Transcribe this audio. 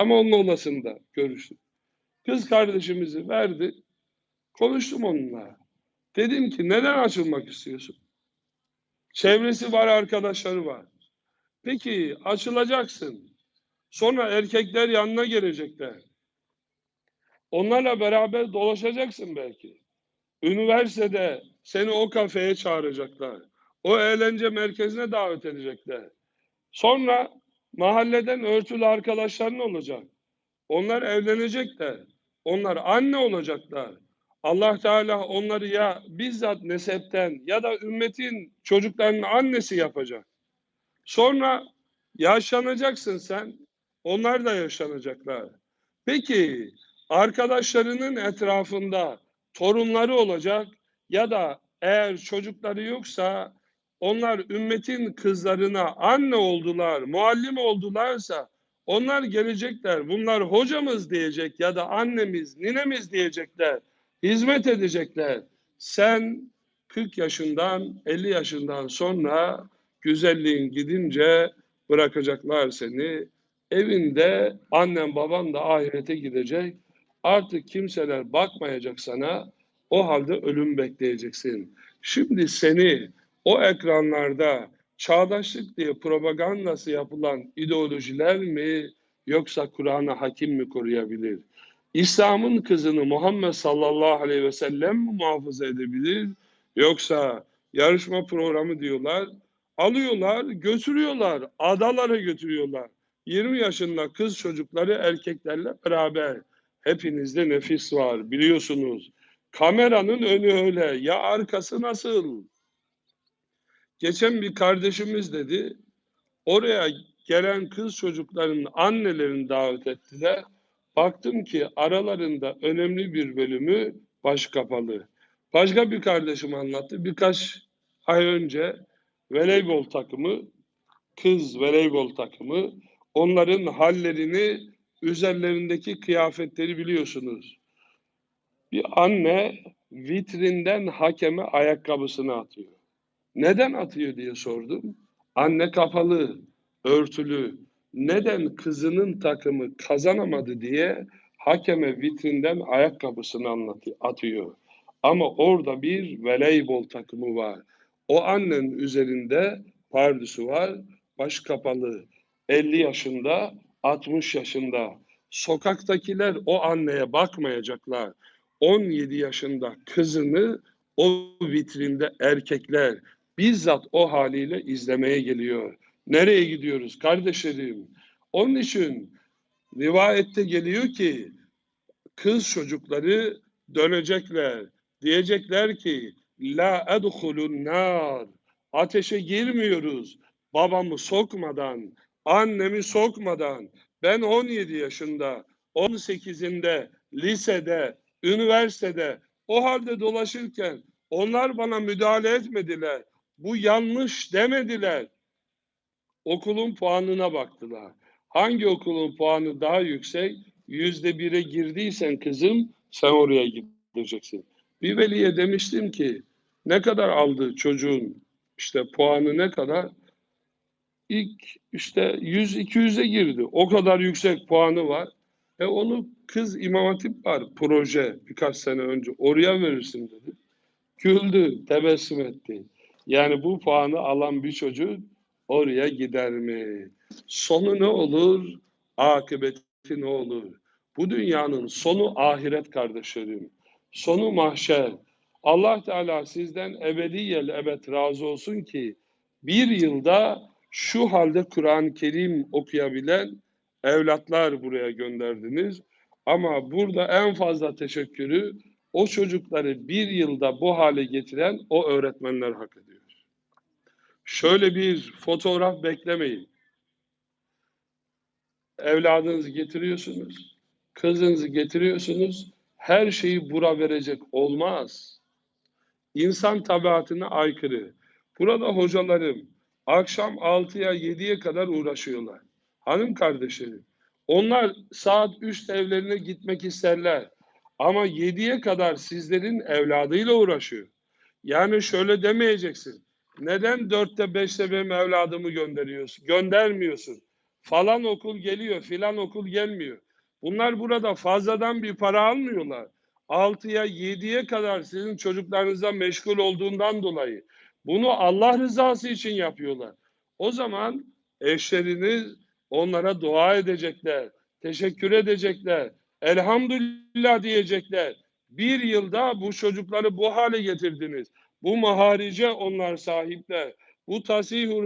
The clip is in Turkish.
Ama onun olasında görüştüm. Kız kardeşimizi verdi. Konuştum onunla. Dedim ki neden açılmak istiyorsun? Çevresi var, arkadaşları var. Peki açılacaksın. Sonra erkekler yanına gelecekler. Onlarla beraber dolaşacaksın belki. Üniversitede seni o kafeye çağıracaklar. O eğlence merkezine davet edecekler. Sonra mahalleden örtülü arkadaşların olacak. Onlar evlenecekler. Onlar anne olacaklar. Allah Teala onları ya bizzat nesepten ya da ümmetin çocuklarının annesi yapacak. Sonra yaşlanacaksın sen. Onlar da yaşlanacaklar. Peki arkadaşlarının etrafında torunları olacak ya da eğer çocukları yoksa onlar ümmetin kızlarına anne oldular, muallim oldularsa onlar gelecekler. Bunlar hocamız diyecek ya da annemiz, ninemiz diyecekler. Hizmet edecekler. Sen 40 yaşından 50 yaşından sonra güzelliğin gidince bırakacaklar seni. Evinde annen baban da ahirete gidecek. Artık kimseler bakmayacak sana. O halde ölüm bekleyeceksin. Şimdi seni o ekranlarda çağdaşlık diye propagandası yapılan ideolojiler mi yoksa Kur'an'a hakim mi koruyabilir? İslam'ın kızını Muhammed sallallahu aleyhi ve sellem mi muhafaza edebilir? Yoksa yarışma programı diyorlar, alıyorlar, götürüyorlar, adalara götürüyorlar. 20 yaşında kız çocukları erkeklerle beraber. Hepinizde nefis var biliyorsunuz. Kameranın önü öyle, ya arkası nasıl? Geçen bir kardeşimiz dedi, oraya gelen kız çocukların annelerini davet ettiler. Baktım ki aralarında önemli bir bölümü baş kapalı. Başka bir kardeşim anlattı. Birkaç ay önce voleybol takımı, kız voleybol takımı, onların hallerini, üzerlerindeki kıyafetleri biliyorsunuz. Bir anne vitrinden hakeme ayakkabısını atıyor. Neden atıyor diye sordum. Anne kapalı, örtülü. Neden kızının takımı kazanamadı diye hakeme vitrinden ayakkabısını anlatıyor, atıyor. Ama orada bir voleybol takımı var. O annenin üzerinde pardüsü var, baş kapalı. 50 yaşında, 60 yaşında. Sokaktakiler o anneye bakmayacaklar. 17 yaşında kızını o vitrinde erkekler bizzat o haliyle izlemeye geliyor. Nereye gidiyoruz kardeşlerim? Onun için rivayette geliyor ki kız çocukları dönecekler. Diyecekler ki la edhulun nar. Ateşe girmiyoruz. Babamı sokmadan, annemi sokmadan. Ben 17 yaşında, 18'inde, lisede, üniversitede o halde dolaşırken onlar bana müdahale etmediler. Bu yanlış demediler. Okulun puanına baktılar. Hangi okulun puanı daha yüksek? Yüzde bire girdiysen kızım sen oraya gideceksin. Bir veliye demiştim ki ne kadar aldı çocuğun işte puanı ne kadar? İlk işte 100-200'e girdi. O kadar yüksek puanı var. E onu kız İmam Hatip var proje birkaç sene önce oraya verirsin dedi. Güldü, tebessüm etti. Yani bu puanı alan bir çocuk oraya gider mi? Sonu ne olur? Akıbeti ne olur? Bu dünyanın sonu ahiret kardeşlerim. Sonu mahşer. Allah Teala sizden ebediyel ebed razı olsun ki bir yılda şu halde Kur'an-ı Kerim okuyabilen evlatlar buraya gönderdiniz. Ama burada en fazla teşekkürü o çocukları bir yılda bu hale getiren o öğretmenler hak ediyor. Şöyle bir fotoğraf beklemeyin. Evladınızı getiriyorsunuz, kızınızı getiriyorsunuz, her şeyi bura verecek olmaz. İnsan tabiatına aykırı. Burada hocalarım akşam 6'ya 7'ye kadar uğraşıyorlar. Hanım kardeşlerim, onlar saat 3'te evlerine gitmek isterler. Ama 7'ye kadar sizlerin evladıyla uğraşıyor. Yani şöyle demeyeceksin. Neden 4'te 5'te benim evladımı gönderiyorsun? Göndermiyorsun. falan okul geliyor, filan okul gelmiyor. Bunlar burada fazladan bir para almıyorlar. 6'ya 7'ye kadar sizin çocuklarınızla meşgul olduğundan dolayı bunu Allah rızası için yapıyorlar. O zaman eşleriniz onlara dua edecekler, teşekkür edecekler, elhamdülillah diyecekler. Bir yılda bu çocukları bu hale getirdiniz. Bu maharice onlar sahipler. Bu tasih